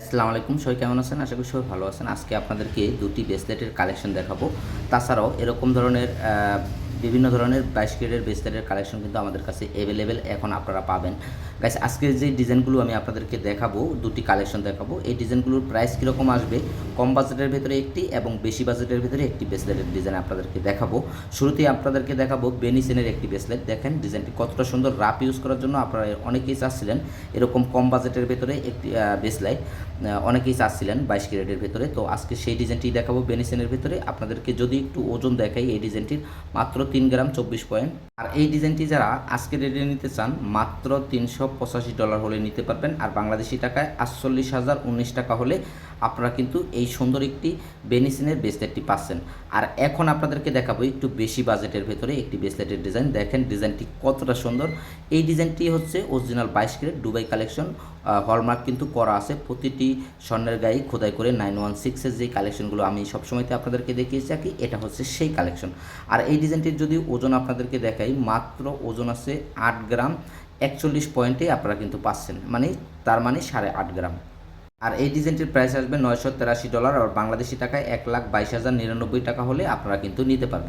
আসসালামু আলাইকুম, সবাই কেমন আছেন? আশা করি সবাই ভালো আছেন। আজকে আপনাদেরকে দুটি ব্রেসলেটের কালেকশন দেখাবো। তাছাড়াও এরকম ধরনের বিভিন্ন ধরনের বাইশ ক্যারেটের ব্রেসলেটের কালেকশন কিন্তু আমাদের কাছে অ্যাভেলেবেল এখন আপনারা পাবেন। গাইস আজকে যে ডিজাইনগুলো আমি আপনাদেরকে দেখাবো, দুটি কালেকশন দেখাবো, এই ডিজাইনগুলোর প্রাইস কীরকম আসবে, কম বাজেটের ভেতরে একটি এবং বেশি বাজেটের ভেতরে একটি ব্রেসলেটের ডিজাইন আপনাদেরকে দেখাবো। শুরুতেই আপনাদেরকে দেখাবো বেনিসেনের একটি ব্রেসলেট দেখেন ডিজাইনটি কতটা সুন্দর রাপ ইউজ করার জন্য আপনারা অনেকেই চাচ্ছিলেন এরকম কম বাজেটের ভেতরে একটি ব্রেসলাইট অনেকেই চাচ্ছিলেন বাইশ ক্যারেটের ভেতরে। তো আজকে সেই ডিজাইনটি দেখাবো বেনিসেনের ভেতরে। আপনাদেরকে যদি একটু ওজন দেখাই এই ডিজাইনটির মাত্র তিন গ্রাম চব্বিশ পয়েন্ট। আর এই ডিজাইনটি যারা আজকে রেটে নিতে চান, মাত্র তিনশো পঁচাশি ডলার হলে নিতে পারবেন। আর বাংলাদেশি টাকায় আটচল্লিশ হাজার উনিশ টাকা হলে আপনারা কিন্তু এই সুন্দর একটি বেনিসিনের ব্রেসলেটটি পাচ্ছেন। আর এখন আপনাদেরকে দেখাবো একটু বেশি বাজেটের ভেতরে একটি ব্রেসলেটের ডিজাইন। দেখেন ডিজাইনটি কতটা সুন্দর। এই ডিজাইনটি হচ্ছে অরিজিনাল বাইশ ক্যারেট দুবাই কালেকশন। হলমার্ক কিন্তু করা আছে। প্রতিটি স্বর্ণের গায়ে খোদাই করে নাইন ওয়ান সিক্সের যে কালেকশনগুলো আমি সবসময়তে আপনাদেরকে দেখিয়ে থাকি, এটা হচ্ছে সেই কালেকশন আর এই ডিজাইনটির যদি ওজন আপনাদেরকে দেখাই, মাত্র ওজন আছে আট গ্রাম, একচল্লিশ পয়েন্টে আপনারা কিন্তু পাচ্ছেন। মানে তার মানে সাড়ে আট গ্রাম। আর এই ডিজাইনটির প্রাইস আসবে নয়শো তেরাশি ডলার আর বাংলাদেশি টাকায় এক লাখ বাইশ হাজার নিরানব্বই টাকা হলে আপনারা কিন্তু নিতে পারবেন।